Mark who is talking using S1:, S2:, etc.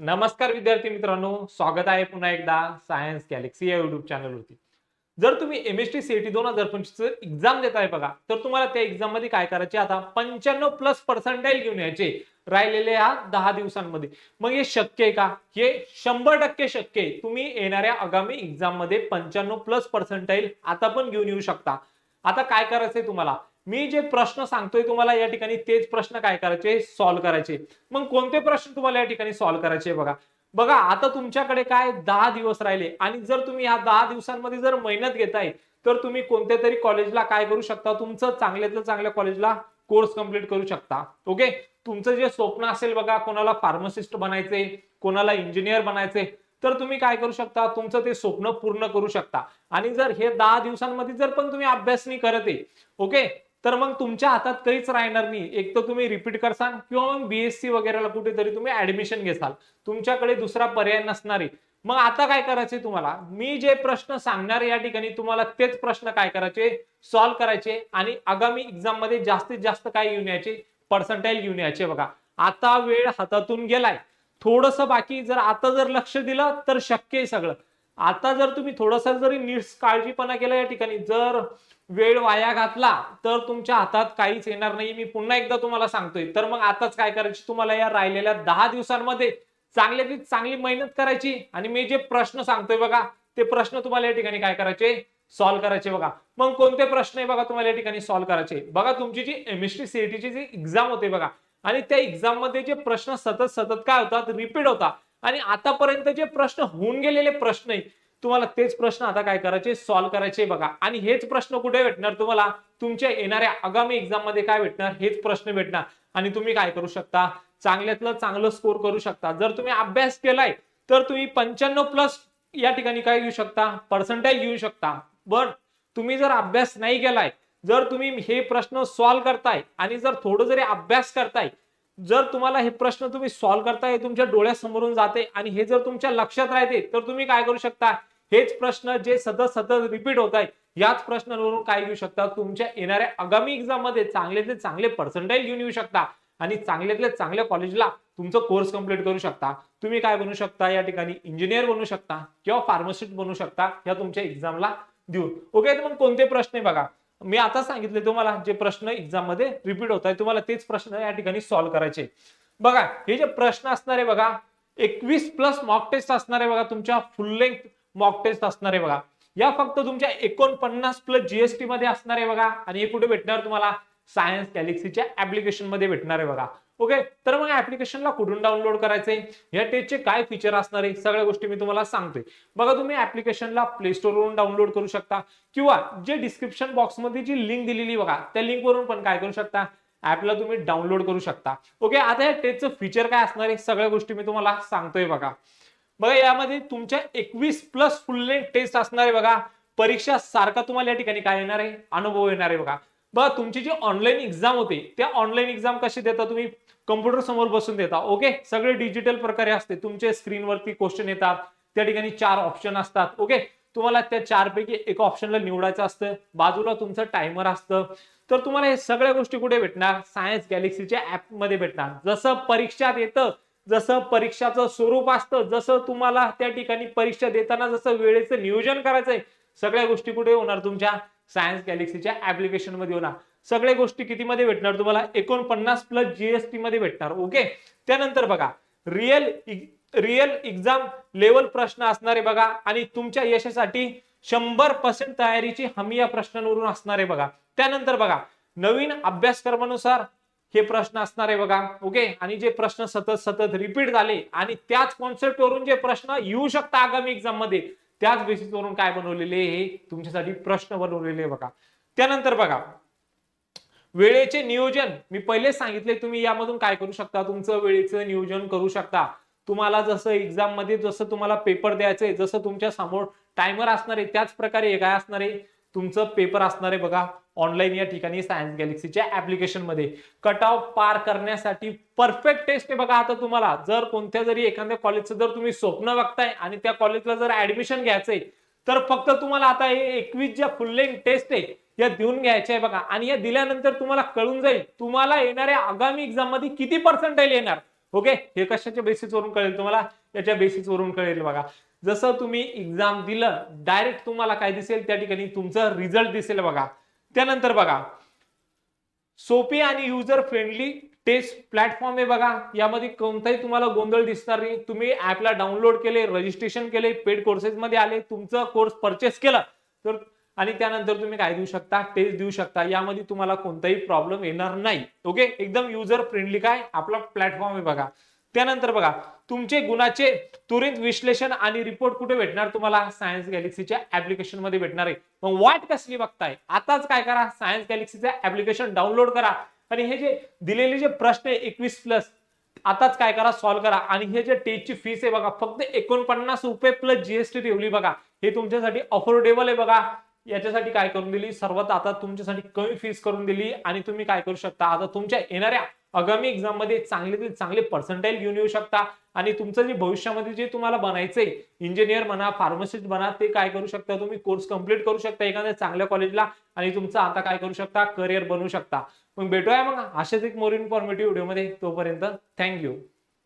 S1: नमस्कार विद्यार्थी मित्रांनो स्वागत आहे पुन्हा एकदा सायन्स गॅलेक्सी या युट्यूब चॅनलवरती जर तुम्ही M S T C T दोन हजार पंचवीस एक्झाम देताय बघा तर तुम्हाला त्या एक्झाममध्ये काय करायचे? आता पंच्याण्णव प्लस पर्सेंटाईल घेऊन यायचे राहिलेले ह्या दहा दिवसांमध्ये. मग हे शक्य आहे का? हे शंभर टक्के शक्य आहे. तुम्ही येणाऱ्या आगामी एक्झाममध्ये पंच्याण्णव प्लस पर्सेंटाईल आता पण घेऊन येऊ शकता. आता काय करायचंय तुम्हाला? मी जे प्रश्न सांगतोय तुम्हाला या ठिकाणी तेच प्रश्न काय करायचे? सॉल्व्ह करायचे. मग कोणते प्रश्न तुम्हाला या ठिकाणी सॉल्व्ह करायचे बघा. बघा आता तुमच्याकडे काय दहा दिवस राहिले आणि जर तुम्ही या दहा दिवसांमध्ये जर मेहनत घेताय तर तुम्ही कोणत्या तरी कॉलेजला काय करू शकता? तुमचं चांगल्यातल्या चांगल्या कॉलेजला कोर्स कंप्लीट करू शकता. ओके तुमचं जे स्वप्न असेल बघा कोणाला फार्मासिस्ट बनायचे कोणाला इंजिनियर बनायचे तर तुम्ही काय करू शकता? तुमचं ते स्वप्न पूर्ण करू शकता. आणि जर हे दहा दिवसांमध्ये जर पण तुम्ही अभ्यास नाही करत आहे ओके तर मग तुमच्या हातात काहीच राहणार नाही. एक तर तुम्ही रिपीट करसाल किंवा मग बीएससी वगैरेला कुठेतरी तुम्ही ऍडमिशन घेसाल. तुमच्याकडे दुसरा पर्याय नसणारी मग आता काय करायचे तुम्हाला? मी जे प्रश्न सांगणार या ठिकाणी तुम्हाला तेच प्रश्न काय करायचे? सॉल्व्ह करायचे आणि आगामी एक्झाममध्ये जास्तीत जास्त काय घेऊन यायचे? पर्सेंटाईल घेऊन यायचे बघा. आता वेळ हातातून गेलाय. थोडस बाकी जर आता जर लक्ष दिलं तर शक्य आहे सगळं. आता जर तुम्ही थोडासा जरी निष्काळजीपणा काळजीपणा केला या ठिकाणी जर वेळ वाया घातला तर तुमच्या हातात काहीच येणार नाही. मी पुन्हा एकदा तुम्हाला सांगतोय. तर मग आताच काय करायची? तुम्हाला या राहिलेल्या दहा दिवसांमध्ये चांगल्यातली चांगली मेहनत करायची. आणि मी जे प्रश्न सांगतोय बघा ते प्रश्न तुम्हाला या ठिकाणी काय करायचे? सॉल्व्ह करायचे बघा. मग कोणते प्रश्न आहे बघा तुम्हाला या ठिकाणी सॉल्व्ह करायचे? बघा तुमची जी एमएसटी सीईटीची जी एक्झाम होते बघा. आणि त्या एक्झाममध्ये जे प्रश्न सतत सतत काय होतात? रिपीट होता आणि आतापर्यंत जे प्रश्न होऊन गेलेले प्रश्न आहे तुम्हाला तेच प्रश्न आता काय करायचे? सॉल्व्ह करायचे बघा. आणि हेच प्रश्न कुठे भेटणार तुम्हाला? तुमच्या येणाऱ्या आगामी एक्झाममध्ये काय भेटणार? हेच प्रश्न भेटणार. आणि तुम्ही काय करू शकता? चांगल्यातलं चांगलं स्कोर करू शकता. जर तुम्ही अभ्यास केलाय तर तुम्ही पंच्याण्णव प्लस या ठिकाणी काय घेऊ शकता? पर्सेंटेज घेऊ शकता. बट तुम्ही जर अभ्यास नाही केलाय जर तुम्ही हे प्रश्न सॉल्व्ह करताय आणि जर थोडं जरी अभ्यास करताय जर तुम्हाला हे प्रश्न तुम्ही सॉल्व्ह करताय तुमच्या डोळ्यासमोरून जाते आणि हे जर तुमच्या लक्षात राहते तर तुम्ही काय करू शकता? हेच प्रश्न जे सतत सतत रिपीट होत आहेत याच प्रश्नांवरून काय घेऊ शकता? तुमच्या येणाऱ्या आगामी एक्झाममध्ये चांगल्यातले चांगले पर्सेंटेज घेऊन येऊ शकता आणि चांगल्यातल्या चांगल्या कॉलेजला तुमचं कोर्स कंप्लीट करू शकता. तुम्ही काय बनू शकता? या ठिकाणी इंजिनियर बनू शकता किंवा फार्मासिस्ट बनू शकता या तुमच्या एक्झामला देऊन. ओके तर मग कोणते प्रश्न आहे बघा? मी आता सांगितले तुम्हाला जे प्रश्न एक्झाममध्ये रिपीट होत आहे तुम्हाला तेच प्रश्न या ठिकाणी सॉल्व्ह करायचे. बघा हे जे प्रश्न असणारे बघा एकवीस प्लस मॉक टेस्ट असणारे बघा तुमच्या फुल लेंथ मॉक टेस्ट असणारे बघा. या फक्त तुमच्या एकोणपन्नास प्लस जीएसटी मध्ये असणारे बघा आणि हे कुठे भेटणार तुम्हाला? सायन्स गॅलेक्सीच्या ऍप्लिकेशनमध्ये भेटणार आहे बघा. ओके? तर मग ऍप्लिकेशनला कुठून डाउनलोड करायचंय? या टेस्टचे काय फीचर असणार आहे? सगळ्या गोष्टी मी तुम्हाला सांगतोय. बघा तुम्ही ऍप्लिकेशनला प्ले वरून डाउनलोड करू शकता. किंवा जे डिस्क्रिप्शन बॉक्समध्ये जी लिंक दिलेली बघा त्या लिंकवरून पण काय करू शकता? ऍपला तुम्ही डाउनलोड करू शकता. ओके? आता या टेस्टचं फीचर काय असणार आहे? सगळ्या गोष्टी मी तुम्हाला सांगतोय बघा. बघा यामध्ये तुमच्या एकवीस प्लस फुल लेंथ टेस्ट असणार आहे बघा. परीक्षा सारखा तुम्हाला या ठिकाणी काय येणार आहे? अनुभव येणार आहे बघा. बघा तुमची जी ऑनलाईन एक्झाम होते त्या ऑनलाईन एक्झाम कशी देता तुम्ही? कम्प्युटर समोर बसून देता ओके सगळे डिजिटल प्रकारे असते. तुमचे स्क्रीनवरती क्वेश्चन येतात. त्या ठिकाणी चार ऑप्शन असतात ओके तुम्हाला त्या चार पैकी एका ऑप्शनला निवडायचं असतं. बाजूला तुमचं टायमर असतं. तर तुम्हाला हे सगळ्या गोष्टी कुठे भेटणार? सायन्स गॅलेक्सीच्या ऍपमध्ये भेटणार. जसं परीक्षात येतं जसं परीक्षाचं स्वरूप असतं जसं तुम्हाला त्या ठिकाणी परीक्षा देताना जसं वेळेचं नियोजन करायचंय सगळ्या गोष्टी कुठे होणार तुमच्या? सायन्स गॅलेक्सीच्या ऍप्लिकेशनमध्ये होणार. सगळ्या गोष्टी कितीमध्ये भेटणार तुम्हाला? एकोणपन्नास प्लस जीएसटी मध्ये भेटणार ओके त्यानंतर बघा रिअल रिअल एक्झाम लेवल प्रश्न असणारे बघा आणि तुमच्या यशासाठी शंभर पर्सेंट तयारीची हमी या प्रश्नांवरून असणार आहे बघा. त्यानंतर बघा नवीन अभ्यासक्रमानुसार हे प्रश्न असणार आहे बघा ओके आणि जे प्रश्न सतत सतत रिपीट झाले आणि त्याच कॉन्सेप्ट वरून जे प्रश्न येऊ शकता आगामी एक्झाममध्ये त्याच बेसिसवरून काय बनवलेले हे तुमच्यासाठी प्रश्न बनवलेले बघा. त्यानंतर बघा वेळेचे नियोजन. मी पहिले सांगितले तुम्ही यामधून काय करू शकता? तुमचं वेळेचं नियोजन करू शकता. तुम्हाला जसं एक्झाममध्ये जसं तुम्हाला पेपर द्यायचंय जसं तुमच्यासमोर टायमर असणार आहे त्याच प्रकारे काय असणार आहे? तुमचं पेपर असणार आहे बघा ऑनलाईन या ठिकाणी सायन्स गॅलेक्सीच्या ऍप्लिकेशनमध्ये. कट ऑफ पार करण्यासाठी परफेक्ट टेस्ट आहे बघा आता तुम्हाला. जर कोणत्या जरी एखाद्या कॉलेजचं जर तुम्ही स्वप्न बघताय आणि त्या कॉलेजला जर ऍडमिशन घ्यायचंय तर फक्त तुम्हाला आता हे एकवीस ज्या फुल टेस्ट आहे या देऊन घ्यायच्या आहे बघा. आणि या दिल्यानंतर तुम्हाला कळून जाईल तुम्हाला येणाऱ्या आगामी एक्झाममध्ये किती पर्सेंटाईल येणार. ओके हे कशाच्या बेसिसवरून कळेल तुम्हाला? याच्या बेसिसवरून कळेल बघा. जसं तुम्ही एक्झाम दिलं डायरेक्ट तुम्हाला काय दिसेल? त्या ठिकाणी तुमचं रिझल्ट दिसेल बघा. त्यानंतर बघा सोपी आणि युजर फ्रेंडली टेस्ट प्लॅटफॉर्म आहे बघा. यामध्ये कोणताही तुम्हाला गोंधळ दिसणार नाही. तुम्ही ऍपला डाउनलोड केले रजिस्ट्रेशन केले पेड कोर्सेस मध्ये आले तुमचं कोर्स परचेस केला तर आणि त्यानंतर तुम्ही काय देऊ शकता? टेस्ट देऊ शकता. यामध्ये तुम्हाला कोणताही प्रॉब्लेम येणार नाही. ओके एकदम युजर फ्रेंडली काय? आपला प्लॅटफॉर्म आहे बघा. त्यानंतर बघा तुमचे गुणाचे त्वरित विश्लेषण आणि रिपोर्ट कुठे भेटणार तुम्हाला? सायन्स गॅलेक्सीच्या ऍप्लिकेशनमध्ये भेटणार आहे. मग वाट कसली बघताय? आताच काय करा? सायन्स गॅलेक्सीचं ऍप्लिकेशन डाउनलोड करा. आणि हे जे दिलेले जे प्रश्न आहे एकवीस प्लस आताच काय करा? सॉल्व्ह करा. आणि हे जे टेस्टची फीस आहे बघा फक्त एकोणपन्नास रुपये प्लस जीएसटी ठेवली बघा. हे तुमच्यासाठी अफोर्डेबल आहे बघा. याच्यासाठी काय करून दिली? सर्वात आता तुमच्यासाठी कमी फीस करून दिली आणि तुम्ही काय करू शकता? आता तुमच्या येणाऱ्या आगामी एक्झाममध्ये चांगले ते चांगले पर्सेंटाईल घेऊन येऊ शकता आणि तुमचं जे भविष्यामध्ये जे तुम्हाला बनायचंय इंजिनियर म्हणा फार्मसिस्ट म्हणा ते काय करू शकता? तुम्ही कोर्स कंप्लीट करू शकता एखाद्या चांगल्या कॉलेजला आणि तुमचं आता काय करू शकता? करिअर बनवू शकता. मग भेटूया मग अशाच एक मोर इन्फॉर्मेटिव्ह व्हिडिओमध्ये तोपर्यंत थँक्यू